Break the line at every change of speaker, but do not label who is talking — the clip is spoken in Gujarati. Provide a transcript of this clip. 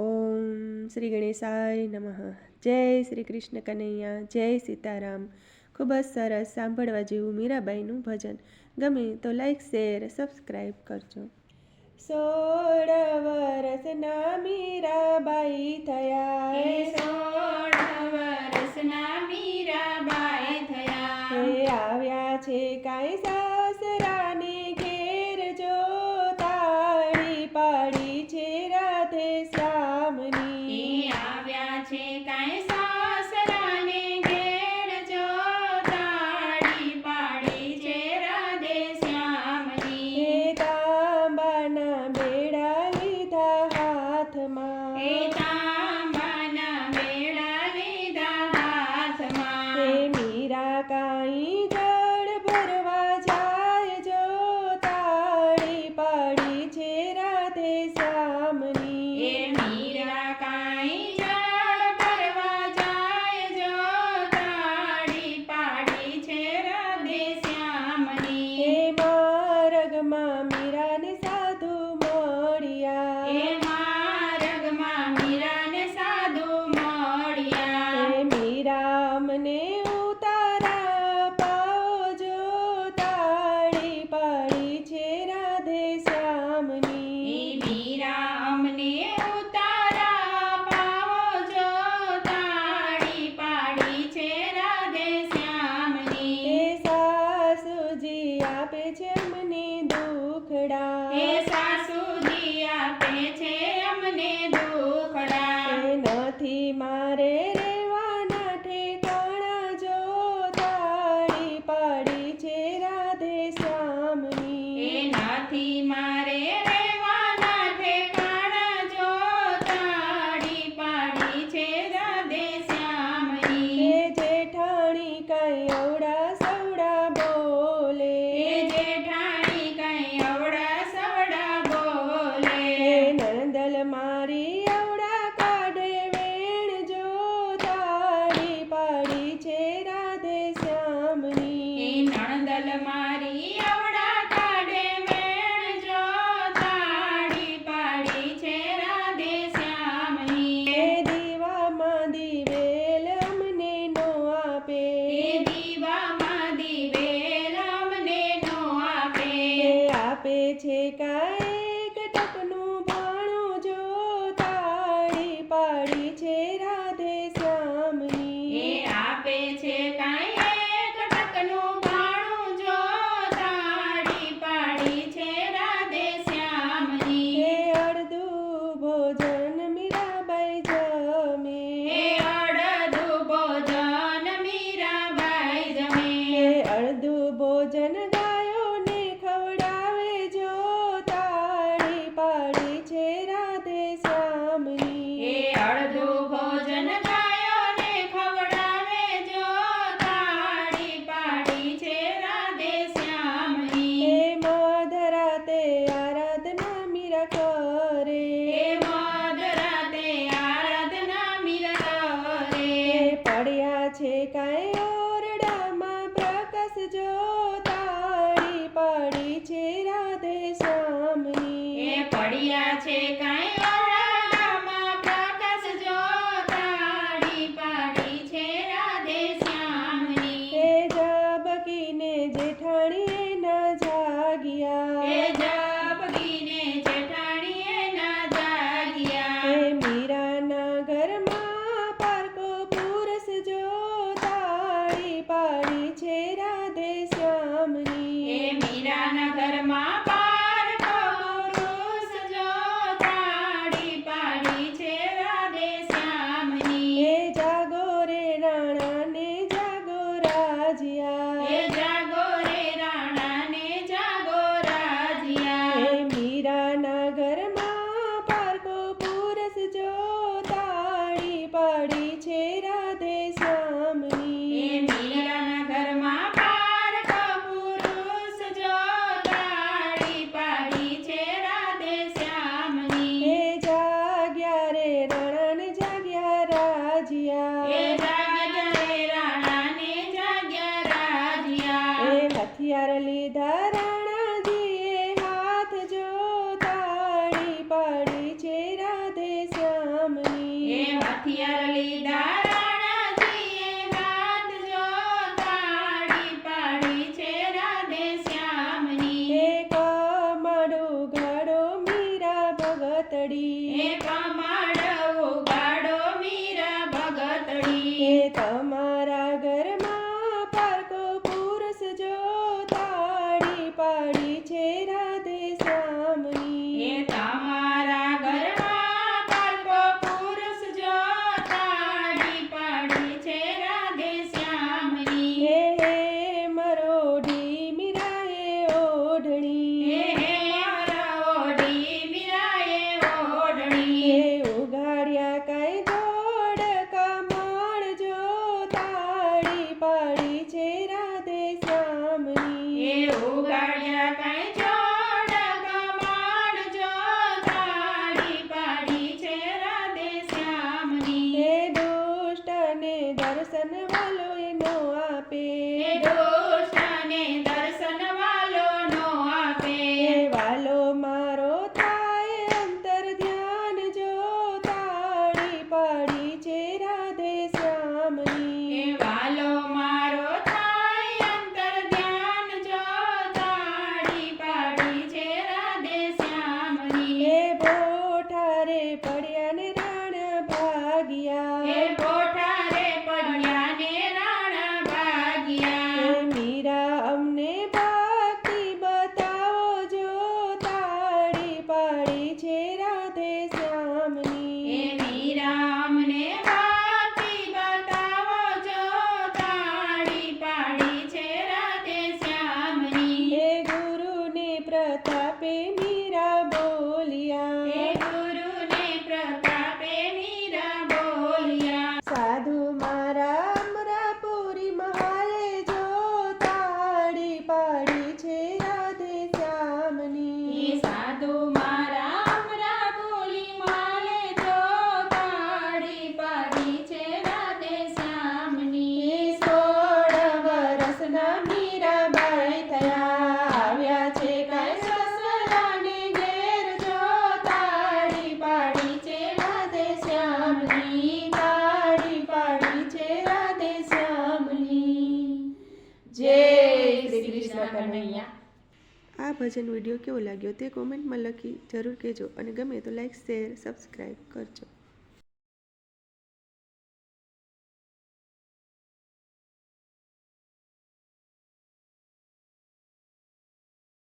ઓમ શ્રી ગણેશાય નમઃ. જય શ્રી કૃષ્ણ કનૈયા. જય સીતારામ. ખૂબ જ સરસ સાંભળવા જેવું મીરાબાઈનું ભજન. ગમે તો લાઈક શેર સબસ્ક્રાઈબ કરજો. સોળ વર્ષના મીરાબાઈ થયા.
સોળ વર્ષના મીરાબાઈ થયા.
આવ્યા છે કાંઈ સાસ આપે છે
અમને દુખડા.
હે સાસુજી આપે છે
અમને દુખડા.
એ નથી મારે રેવાના ઠેકાણા જો પાડી છે રાધે શ્યામની.
એ
નથી મારે
મારી આવડા કાઢે મેણ જો પાડી છે રાધે શ્યામની.
દીવામાં દિવેલ આપે.
દીવામાં દિવેલ આપે.
આપે છે કાંઈક ટકનું જાગ્યા
એ જબગીને જેઠાણીએ ના જાગ્યા એ મીરાના ઘરમાં પારકો પુરસ જો તાળી પાડી છે રાધે શ્યામની એ
મીરાના ઘરમાં હથિયારલી દારાણાજીએ જો તાળી પાડી છે રાધે શ્યામની.
એક મારું
મીરા ભગતડી. ಪ್ರತಾಪೇ ನೀ ભજન વીડિયો કેવો લાગ્યો તે કોમેન્ટમાં લખી જરૂર કહેજો અને ગમે તો લાઇક શેર સબસ્ક્રાઈબ કરજો.